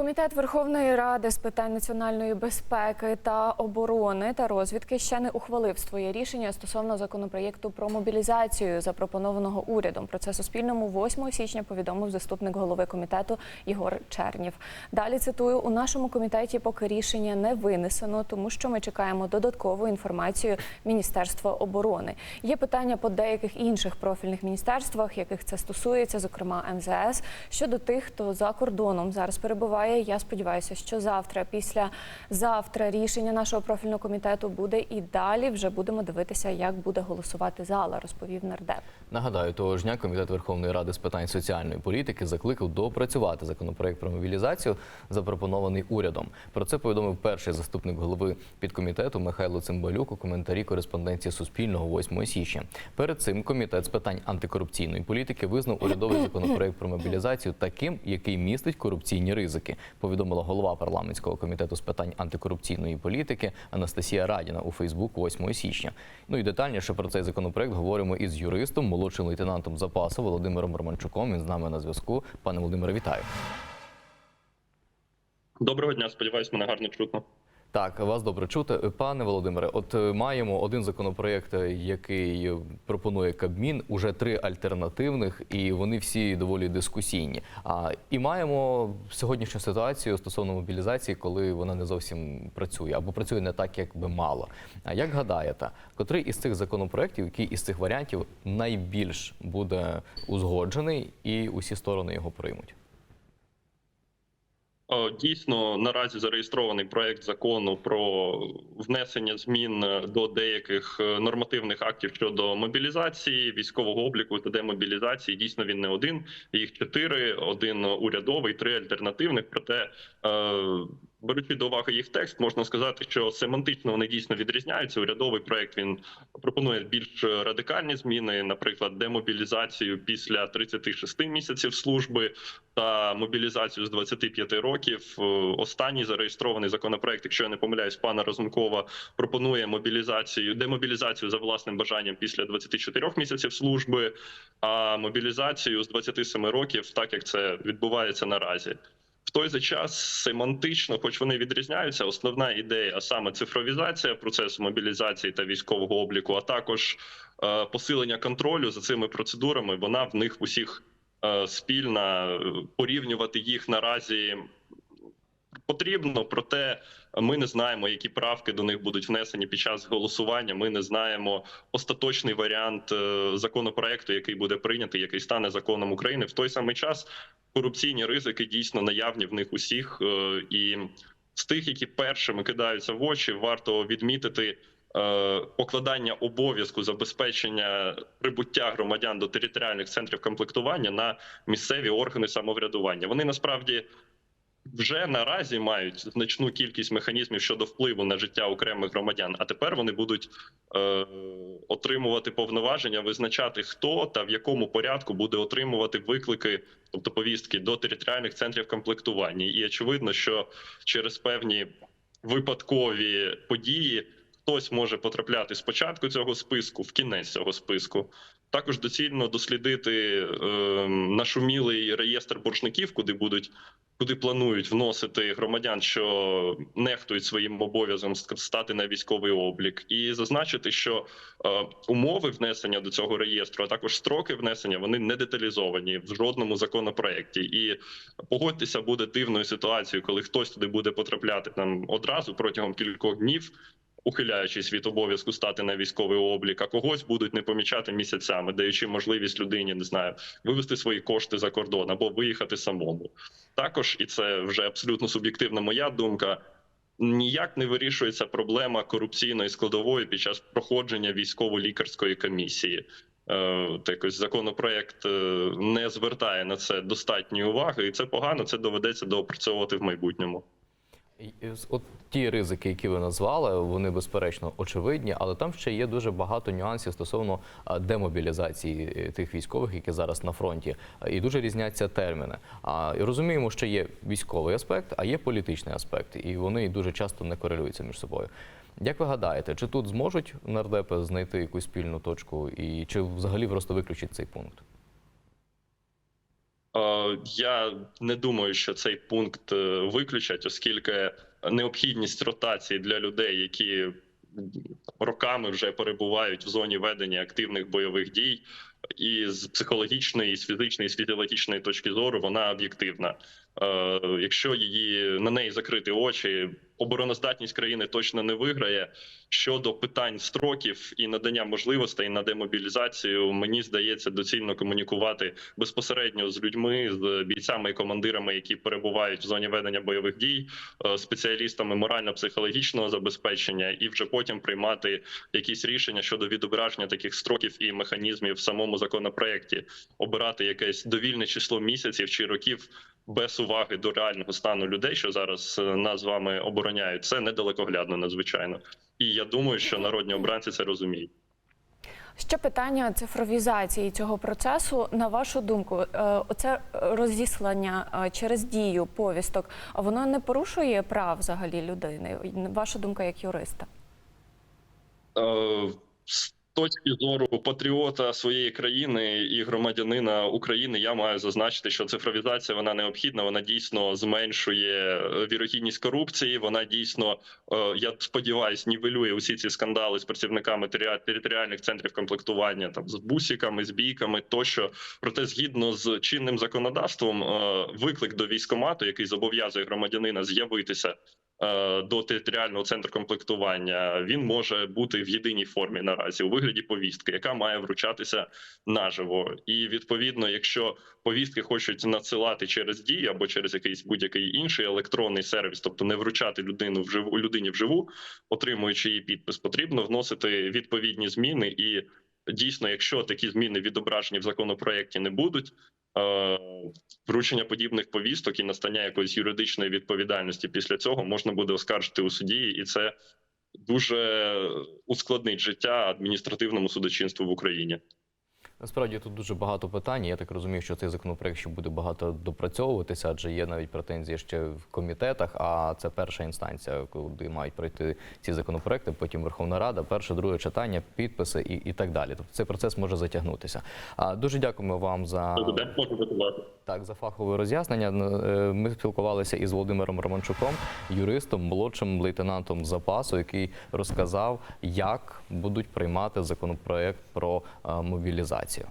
Комітет Верховної Ради з питань національної безпеки та оборони та розвідки ще не ухвалив своє рішення стосовно законопроєкту про мобілізацію, запропонованого урядом. Про це Суспільному 8 січня повідомив заступник голови комітету Ігор Чернів. Далі цитую: у нашому комітеті поки рішення не винесено, тому що ми чекаємо додаткову інформацію Міністерства оборони. Є питання по деяких інших профільних міністерствах, яких це стосується, зокрема МЗС. Щодо тих, хто за кордоном зараз перебуває. Я сподіваюся, що завтра, після завтра, рішення нашого профільного комітету буде і далі вже будемо дивитися, як буде голосувати зала, розповів нардеп. Нагадаю, того ж дня комітет Верховної Ради з питань соціальної політики закликав допрацювати законопроект про мобілізацію, запропонований урядом. Про це повідомив перший заступник голови підкомітету Михайло Цимбалюк у коментарі кореспонденції Суспільного 8 січня. Перед цим комітет з питань антикорупційної політики визнав урядовий законопроект про мобілізацію таким, який містить корупційні ризики. Повідомила голова парламентського комітету з питань антикорупційної політики Анастасія Радіна у Фейсбук 8 січня. Ну і детальніше про цей законопроект говоримо із юристом, молодшим лейтенантом запасу Володимиром Романчуком. Він з нами на зв'язку. Пане Володимире, вітаю. Доброго дня, сподіваюсь, мене гарно чутно. Так, вас добре чути, пане Володимире. От е, маємо один законопроект, е, який пропонує Кабмін, уже три альтернативних, і вони всі доволі дискусійні. А і маємо сьогоднішню ситуацію стосовно мобілізації, коли вона не зовсім працює або працює не так, як би мало. А як гадаєте, котрий із цих законопроєктів, який із цих варіантів найбільш буде узгоджений, і усі сторони його приймуть? Е, Дійсно, наразі зареєстрований проект закону про внесення змін до деяких е, нормативних актів щодо мобілізації, військового обліку та демобілізації. Дійсно, він не один. Їх чотири: один урядовий, три альтернативних. Проте, е, беручи до уваги їх текст, можна сказати, що семантично вони дійсно відрізняються. Урядовий проект він пропонує більш радикальні зміни, наприклад, демобілізацію після 36 місяців служби та мобілізацію з 25 років. Е, Останній зареєстрований законопроект, якщо я не помиляюсь, пана Розумкова пропонує мобілізацію, демобілізацію за власним бажанням після 24 місяців служби, а мобілізацію з 27 років, так як це відбувається наразі. В той же час семантично, хоч вони відрізняються, основна ідея, саме цифровізація процесу мобілізації та військового обліку, а також е, посилення контролю за цими процедурами, вона в них усіх е, спільна. Е, Порівнювати їх наразі потрібно, проте ми не знаємо, які правки до них будуть внесені під час голосування. Ми не знаємо остаточний варіант е, законопроекту, який буде прийнятий, який стане законом України. В той самий час корупційні ризики дійсно наявні в них усіх. е, І з тих, які першими кидаються в очі, варто відмітити. е, Покладання обов'язку забезпечення прибуття громадян до територіальних центрів комплектування на місцеві органи самоврядування. Вони насправді вже наразі мають значну кількість механізмів щодо впливу на життя окремих громадян. А тепер вони будуть е, отримувати повноваження, визначати хто та в якому порядку буде отримувати виклики, тобто повістки до територіальних центрів комплектування. І очевидно, що через певні випадкові події хтось може потрапляти спочатку цього списку, в кінець цього списку. Також доцільно дослідити е, нашумілий реєстр боржників, куди будуть куди планують вносити громадян, що нехтують своїм обов'язком стати на військовий облік, і зазначити, що е, умови внесення до цього реєстру, а також строки внесення, вони не деталізовані в жодному законопроекті. І погодьтеся, буде дивною ситуацією, коли хтось туди буде потрапляти там одразу протягом кількох днів. Ухиляючись від обов'язку стати на військовий облік, а когось будуть не помічати місяцями, даючи можливість людині не знаю вивести свої кошти за кордон або виїхати самому. Також і це вже абсолютно суб'єктивна моя думка. Ніяк не вирішується проблема корупційної складової під час проходження військово-лікарської комісії. Е, так ось законопроект е, не звертає на це достатньої уваги, і це погано. Це доведеться доопрацьовувати в майбутньому. От ті ризики, які ви назвали, вони безперечно очевидні, але там ще є дуже багато нюансів стосовно демобілізації е, тих військових, які зараз на фронті, і дуже різняться терміни. А розуміємо, що є військовий аспект, а є політичний аспект, і вони дуже часто не корелюються між собою. Як ви гадаєте, чи тут зможуть нардепи знайти якусь спільну точку, і чи взагалі просто виключить цей пункт? Е, Я не думаю, що цей пункт е, виключать, оскільки необхідність ротації для людей, які роками вже перебувають в зоні ведення активних бойових дій, і з психологічної, і з фізичної, і з фізіологічної точки зору вона об'єктивна. Е, Якщо її на неї закрити очі, обороноздатність країни точно не виграє. Щодо питань строків і надання можливостей на демобілізацію, мені здається, доцільно комунікувати безпосередньо з людьми, з бійцями і командирами, які перебувають в зоні ведення бойових дій, е, спеціалістами морально-психологічного забезпечення, і вже потім приймати якісь рішення щодо відображення таких строків і механізмів в самому законопроекті, обирати якесь довільне число місяців чи років без уваги до реального стану людей, що зараз е, нас з вами обороняють. Це недалекоглядно надзвичайно. І я думаю, що народні обранці це розуміють. Ще питання цифровізації цього процесу. На вашу думку, е, оце розіслання е, через дію повісток, воно не порушує прав взагалі людини? Ваша думка як юриста? Е, точки зору патріота своєї країни і громадянина України, я маю зазначити, що цифровізація вона необхідна. Вона дійсно зменшує е, вірогідність корупції. Вона дійсно, е, я сподіваюся, нівелює усі ці скандали з працівниками територіальних центрів комплектування, там з бусиками, з бійками тощо. Проте, згідно з чинним законодавством, е, виклик до військомату, який зобов'язує громадянина з'явитися до територіального центру комплектування, він може бути в єдиній формі наразі у вигляді повістки, яка має вручатися наживо. І відповідно, якщо повістки хочуть надсилати через дії або через якийсь будь-який інший електронний сервіс, тобто не вручати людину вживу людині вживу, отримуючи її підпис, потрібно вносити відповідні зміни. І дійсно, якщо такі зміни відображені в законопроекті не будуть. Е, Вручення подібних повісток і настання якоїсь юридичної відповідальності після цього можна буде оскаржити у суді, і це дуже ускладнить життя адміністративному судочинству в Україні. Насправді тут дуже багато питань. Я так розумію, що цей законопроект ще буде багато допрацьовуватися, адже є навіть претензії ще в комітетах. А це перша інстанція, куди мають пройти ці законопроекти. Потім Верховна Рада, перше, друге читання, підписи і, і так далі. Тобто цей процес може затягнутися. А дуже дякуємо вам за так за фахове роз'яснення. Е, Ми спілкувалися із Володимиром Романчуком, юристом, молодшим лейтенантом запасу, який розказав, як будуть приймати законопроект про е, мобілізацію.